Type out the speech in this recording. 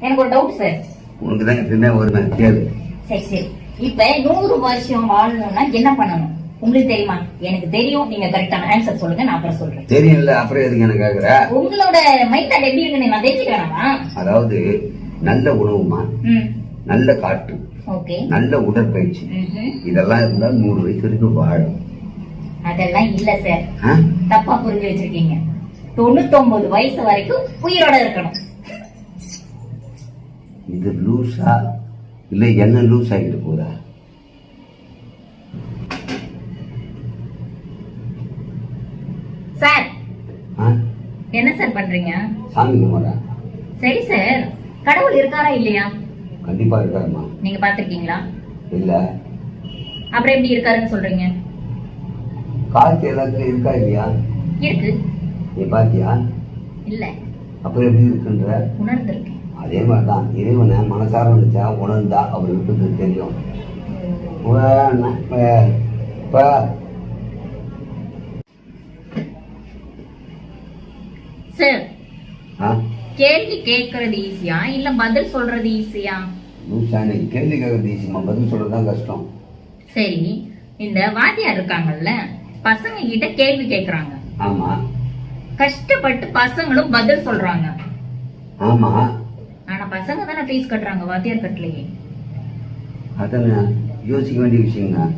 எனக்கு ஒரு doubt sir உனக்கு தான் எப்பயுமே வருவேன் கேளு சரி சரி. இப்ப நூறு வருஷம் வாழணும்னா என்ன பண்ணணும்? உங்களுக்கு தெரியுமா? எனக்கு தெரியும் நீங்க கரெக்டான ஆன்சர் சொல்லுங்க நான் அப்புறம் சொல்றேன். தெரியல அப்புறம் எதுக்கு எனக்கு கேக்குற? உங்களோட மைண்ட் எப்படி இருக்குன்னு நான் தெரிஞ்சுக்கலாமா அதாவது நல்ல உணவுமா? ம். நல்ல காற்று. ஓகே. நல்ல உடற்பயிற்சி. இதெல்லாம் இருந்தா நூறு வயசு வரைக்கும் வாழும். அதெல்லாம் இல்ல சார்? தப்பா புரிஞ்சு வச்சிருக்கீங்க. தொண்ணூத்தொன்பது வயசு வரைக்கும் உயிரோட இருக்கணும். இது லூஸா இல்ல என்ன லூஸ் ஆகிட்டு போதா சார்? என்ன சார் பண்றீங்க? சாமி குமாரா சரி சார். கடவுள் இருக்காரா இல்லையா? கண்டிப்பா இருக்காருமா நீங்க பாத்திருக்கீங்களா இல்ல. அப்புறம் எப்படி இருக்காருன்னு சொல்றீங்க? காற்று எல்லாத்துலயும் இருக்கா இல்லையா? இருக்கு. நீ பாத்தியா? இல்ல. அப்புறம் எப்படி இருக்குன்ற? உணர்ந்திருக்கேன். அதே மாதிரி தான் இறைவனை மனசார நினைச்சா உணர்ந்தா அவர் இருக்கிறது தெரியும். உண- ப- ப- சார்? கேள்வி கேட்கறது ஈஸியா? இல்ல பதில் சொல்றது ஈஸியா? லூசா நீ கேள்வி கேட்கறது ஈஸிமா பதில் சொல்றது தான் கஷ்டம். சரி இந்த வாத்தியார் இருக்காங்கல்ல பசங்க கிட்ட கேள்வி கேக்குறாங்க ஆமா. கஷ்டப்பட்டு பசங்களும் பதில் சொல்றாங்க. ஆமா. பசங்க தானே ஃபீஸ் கட்டுறாங்க வாத்தியார் கட்டலையே. அதான் யோசிக்க வேண்டிய விஷயம்